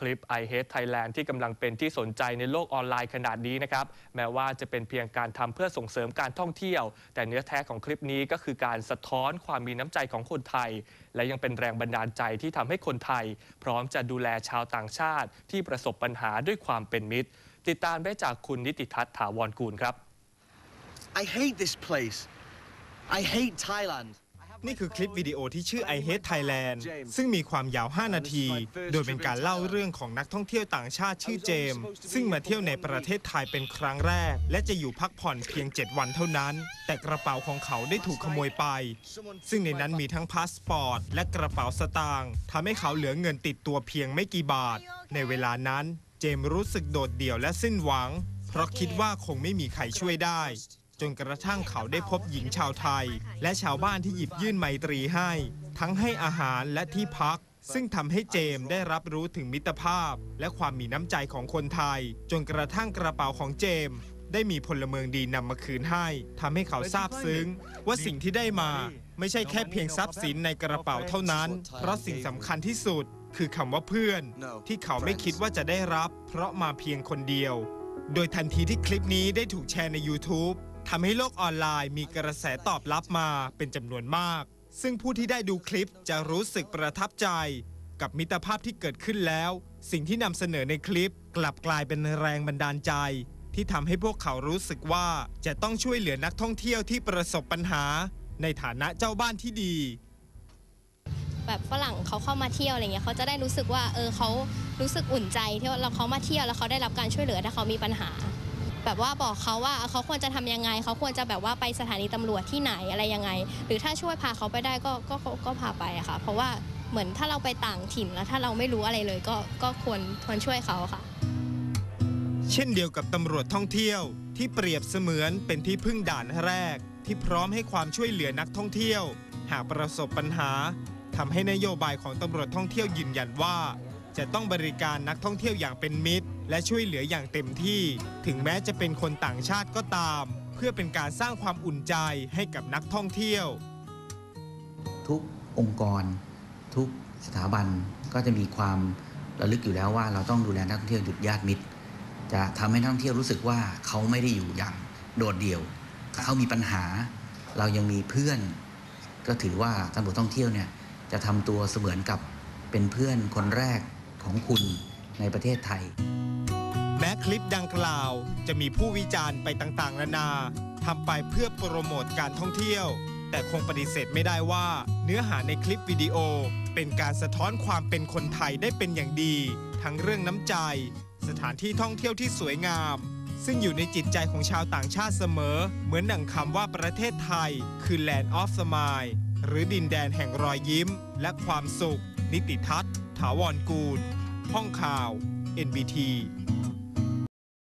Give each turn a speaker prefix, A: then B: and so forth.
A: คลิป I Hate Thailand ที่กำลังเป็นที่สนใจในโลกออนไลน์ขนาดนี้นะครับ แม้ว่าจะเป็นเพียงการทำเพื่อส่งเสริมการท่องเที่ยว แต่เนื้อแท้ของคลิปนี้ก็คือการสะท้อนความมีน้ำใจของคนไทย และยังเป็นแรงบันดาลใจที่ทำให้คนไทย พร้อมจะดูแลชาวต่างชาติ ที่ประสบปัญหาด้วยความเป็นมิตร ติดตามได้จากคุณนิติทัศน์ถาวรกูลครับ
B: I hate this place. I hate Thailand.
C: นี่คือคลิปวิดีโอที่ชื่อ I Hate Thailand ซึ่งมีความยาว 5 นาที โดยเป็นการเล่าเรื่องของนักท่องเที่ยวต่างชาติชื่อเจมส์ซึ่งมาเที่ยวในประเทศไทยเป็นครั้งแรก และจะอยู่พักผ่อนเพียง 7 วันเท่านั้น แต่กระเป๋าของเขาได้ถูกขโมยไป ซึ่งในนั้นมีทั้งพาสปอร์ต และกระเป๋าสตางค์ทำให้เขาเหลือเงินติดตัวเพียงไม่กี่บาท ในเวลานั้น เจมส์รู้สึกโดดเดี่ยวและสิ้นหวัง เพราะคิดว่าคงไม่มีใครช่วยได้ จนกระทั่งเขาได้พบหญิงชาวไทย และชาวบ้านที่หยิบยื่นไมตรีให้ ทั้งให้อาหารและที่พัก ซึ่งทำให้เจมส์ได้รับรู้ถึงมิตรภาพ และความมีน้ำใจของคนไทย จนกระทั่งกระเป๋าของเจมส์ได้มีพลเมืองดีนำมาคืนให้ทำให้เขาซาบซึ้ง ว่าสิ่งที่ได้มา ไม่ใช่แค่เพียงทรัพย์สินในกระเป๋าเท่านั้น เพราะสิ่งสำคัญที่สุด คือคำว่าเพื่อน ที่เขาไม่คิดว่าจะได้รับ เพราะมาเพียงคนเดียว โดยทันทีที่คลิปนี้ได้ถูกแชร์ใน YouTube ทำให้โลกออนไลน์มีกระแสตอบรับมาเป็นจำนวนมาก ซึ่งผู้ที่ได้ดูคลิปจะรู้สึกประทับใจ กับมิตรภาพที่เกิดขึ้นแล้ว สิ่งที่นำเสนอในคลิปกลับกลายเป็นแรงบันดาลใจ ที่ทำให้พวกเขารู้สึกว่าจะต้องช่วยเหลือนักท่องเที่ยวที่ประสบปัญหา ในฐานะเจ้าบ้านที่ดี
D: แบบฝรั่งเขาเข้ามาเที่ยวอะไรเงี้ยเขาจะได้รู้สึกว่าเออเขารู้สึกอุ่นใจที่ว่าเราเขามาเที่ยวแล้วเขาได้รับการช่วยเหลือถ้าเขามีปัญหา แบบว่าบอกเขาว่าเขาควรจะทำยังไง เขาควรจะแบบว่าไปสถานีตำรวจที่ไหนอะไรยังไง หรือถ้าช่วยพาเขาไปได้ก็ก็ก็ก็พาไปอะค่ะ เพราะว่าเหมือนถ้าเราไปต่างถิ่นแล้วถ้าเราไม่รู้อะไรเลยก็ก็ควรควรช่วยเขาค่ะ
C: เช่นเดียวกับตำรวจท่องเที่ยว ที่เปรียบเสมือนเป็นที่พึ่งด่านแรก ที่พร้อมให้ความช่วยเหลือนักท่องเที่ยว หากประสบปัญหาทำให้นโยบายของตำรวจท่องเที่ยวยืนยันว่า จะต้องบริการนักท่องเที่ยวอย่างเป็นมิตร และช่วยเหลืออย่างเต็มที่ ถึงแม้จะเป็นคนต่างชาติก็ตาม เพื่อเป็นการสร้างความอุ่นใจให้กับนักท่องเที่ยว
E: ทุกองค์กร ทุกสถาบันก็จะมีความระลึกอยู่แล้วว่าเราต้องดูแลนักท่องเที่ยวหยุดญาติมิตร จะทำให้นักท่องเที่ยวรู้สึกว่าเขาไม่ได้อยู่อย่างโดดเดี่ยว เขามีปัญหา เรายังมีเพื่อน ก็ถือว่าตำรวจท่องเที่ยวเนี่ยจะทำตัวเสมือนกับเป็นเพื่อนคนแรก ของคุณในประเทศไทย
C: แม้คลิปดังกล่าวจะมีผู้วิจารณ์ไปต่างๆ นานาทำไปเพื่อโปรโมทการท่องเที่ยว แต่คงปฏิเสธไม่ได้ว่า เนื้อหาในคลิปวิดีโอ เป็นการสะท้อนความเป็นคนไทยได้เป็นอย่างดี ทั้งเรื่องน้ำใจ สถานที่ท่องเที่ยวที่สวยงาม ซึ่งอยู่ในจิตใจของชาวต่างชาติเสมอ เหมือนหนังคำว่าประเทศไทย คือ Land of Smile หรือดินแดนแห่งรอยยิ้ม และความสุข นิติทัศน์ ถาวรกูล ห้องข่าว NBT